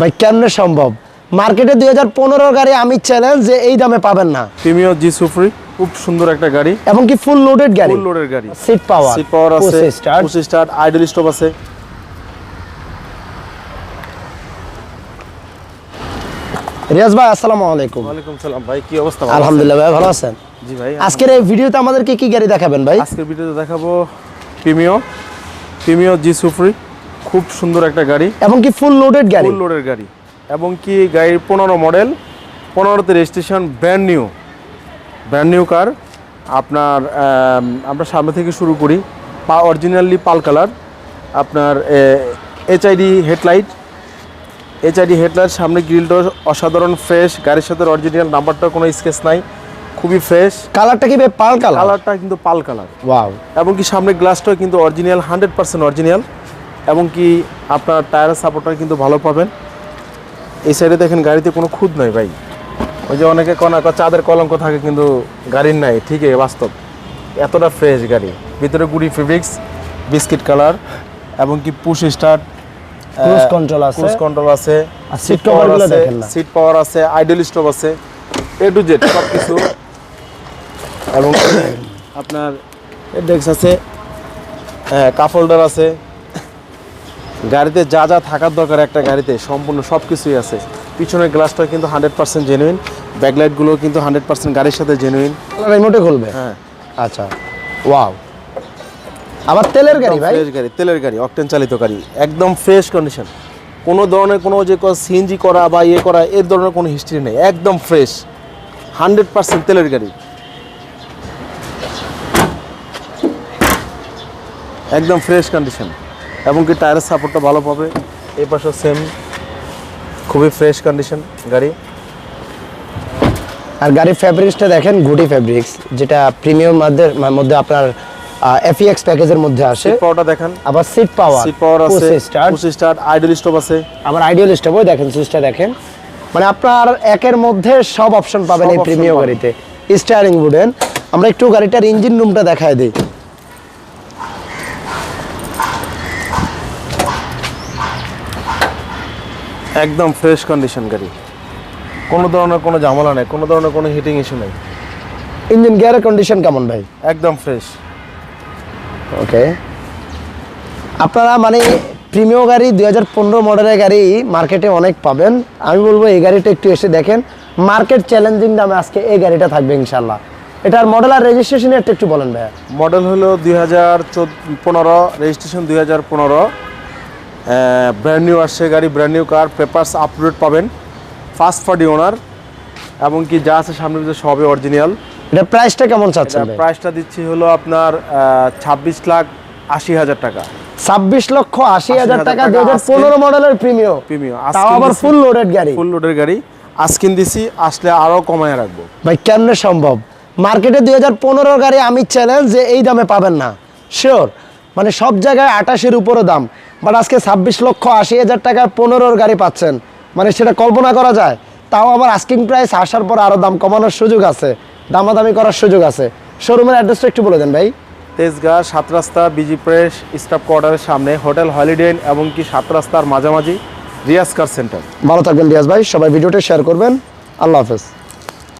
ভাই কেমনে সম্ভব? মার্কেটে দুই হাজার পনেরো গাড়ি আমি চ্যালেঞ্জ যে এই দামে পাবেন না। প্রিমিও জি সুফ্রি খুব সুন্দর একটা গাড়ি। এবং কি ফুল লোডেড গাড়ি? ফুল লোডের গাড়ি। সিট পাওয়ার সিট পাওয়ার আছে start push start idle stop আছে। রিয়াজ ভাই আসসালামু আলাইকুম। ওয়ালাইকুম সালাম ভাই কি অবস্থা? আলহামদুলিল্লাহ ভাই ভালো আছেন? জি ভাই আজকের এই ভিডিওতে আমাদেরকে কি গাড়ি দেখাবেন ভাই? আজকের ভিডিওতে দেখাবো প্রিমিও প্রিমিও জি সুফ্রি খুব সুন্দর একটা গাড়ি। এবং কি ফুল লোডেড গাড়ি? ফুল লোডের গাড়ি। এবং কি গাড়ির পনেরো মডেল পনেরোতে registration brand new brand new car আপনার আমরা সামনে থেকে শুরু করি। পা অরিজিনালি পাল কালার। আপনার এইচআইডি হেডলাইট এইচআইডি হেডলাইট সামনে গ্রিলটা অসাধারণ ফ্রেশ গাড়ির সাথে অরিজিনাল নাম্বারটা কোনো স্কেচ নাই। খুবই ফ্রেশ কালারটা কি পাল কালার? কালারটা কিন্তু পাল কালার। ওয়াও এবং কি সামনে গ্লাসটাও কিন্তু অরিজিনাল হান্ড্রেড পার্সেন্ট অরিজিনাল এবং কি আপনার টায়ারের সাপোর্টটা কিন্তু ভালো পাবেন। এই সাইডে দেখেন গাড়িতে কোনো খুদ নাই ভাই। ওই যে অনেকে কনা চাঁদের কলঙ্ক থাকে কিন্তু গাড়ির নাই ঠিকই বাস্তব। এতটা ফ্রেশ গাড়ি। ভিতরে গুড়ি ফেব্রিক্স বিস্কিট কালার এবং কি পুশ স্টার্ট আছে। ক্রুজ কন্ট্রোল আছে সিট পাওয়ার আছে আইডল স্টপ আছে এ টু জেড সব কিছু এবং আপনার ডেস্ক আছে হ্যাঁ হোল্ডার আছে গাড়িতে যা যা থাকার দরকার একটা গাড়িতে সম্পূর্ণ সব কিছুই আছে। পিছনের গ্লাসটা কিন্তু হান্ড্রেড পার্সেন্ট জেনুইন ব্যাকলাইটগুলো কিন্তু হান্ড্রেড পার্সেন্ট গাড়ির সাথে জেনুইন রিমোটে খুলবে? হ্যাঁ। আচ্ছা। ওয়াও আবার তেলের গাড়ি ভাই? ফ্রেশ গাড়ি তেলের গাড়ি অকটেন চালিত গাড়ি একদম ফ্রেশ কন্ডিশন কোনো ধরনের কোনো যে সিএনজি করা বা ইয়ে করা এর ধরনের কোনো হিস্ট্রি নেই একদম ফ্রেশ হান্ড্রেড পার্সেন্ট তেলের গাড়ি। একদম ফ্রেশ কন্ডিশন এবং কি টায়ারের সাপোর্টটা ভালো পাবে। এই পাশে সেম খুবই ফ্রেশ কন্ডিশন গাড়ি। আর গাড়ির ফ্যাব্রিক্সটা দেখেন গুটি ফ্যাব্রিক্স যেটা প্রিমিয়াম মধ্যে মধ্যে আপনার এফইএক্স প্যাকেজের মধ্যে আসে। পাওয়ারটা দেখেন। আবার সিট পাওয়ার সিট পাওয়ার আছে start push start idle stop আছে। আবার আইডিয়াল স্টপও দেখেন সুইচটা দেখেন। মানে আপনার একের মধ্যে সব অপশন পাবেন এই প্রিমিয়াম। গাড়িতে। স্টারিং উডেন আমরা একটু গাড়িটার ইঞ্জিন রুমটা দেখায় দিই। একদম ফ্রেশ কন্ডিশন গাড়ি। কোনো ধরনের কোনো ঝামেলা নেই কোনো ধরনের কোনো হিটিং ইস্যু নেই। ইঞ্জিন গিয়ারের কন্ডিশন কেমন ভাই? একদম ফ্রেশ ওকে আপনারা মানে প্রিমিয়াম গাড়ি দুই হাজার পনেরো মডেলের গাড়ি মার্কেটে অনেক পাবেন। আমি বলব এই গাড়িটা একটু এসে দেখেন। মার্কেট চ্যালেঞ্জিং দামে আজকে এই গাড়িটা থাকবে ইনশাল্লাহ এটার মডেল আর রেজিস্ট্রেশনের একটু একটু বলেন ভাইয়া। মডেল হলো দুই হাজার পনেরো রেজিস্ট্রেশন দুই হাজার পনেরো। ব্র্যান্ড নিউ আসছে গাড়ি brand new car papers update পাবেন। ফার্স্ট পার্টি ওনার এবং কি যা আছে সামনে পিছনে সবই অরিজিনাল এটার প্রাইসটা কেমন চাচ্ছেন প্রাইসটা দিচ্ছি হলো আপনার ছাব্বিশ লাখ আশি হাজার টাকা। ছাব্বিশ লক্ষ আশি হাজার টাকা দুই হাজার পনেরো মডেলের প্রিমিয়াম প্রিমিয়াম তাও আবার ফুল লোডেড গাড়ি। ফুল লোডের গাড়ি। আজকিন দিছি আসলে আরও কমায় রাখব। ভাই কেমনে সম্ভব? মার্কেটে দুই হাজার পনেরো গাড়ি আমি চ্যালেঞ্জ যে এই দামে পাবেন না। শিওর মানে সব জায়গায় আঠাশের উপরও দাম। বাট আজকে ছাব্বিশ লক্ষ আশি হাজার টাকায় পনেরোর গাড়ি পাচ্ছেন। মানে সেটা কল্পনা করা যায়। তাও আবার আস্কিং প্রাইস আসার পর আরও দাম কমানোর সুযোগ আছে। দামাদামি করার সুযোগ আছে। শোরুমের অ্যাড্রেসটা একটু বলে দেন ভাই। তেজগাঁ সাত রাস্তা বিজি প্রেস স্টাফ কোয়ার্টারের সামনে হোটেল হলিডে এবং কি সাত রাস্তার মাঝামাঝি রিয়াজ কার সেন্টার। ভালো থাকবেন রিয়াজ ভাই। সবাই ভিডিওটা শেয়ার করবেন। আল্লাহ হাফেজ।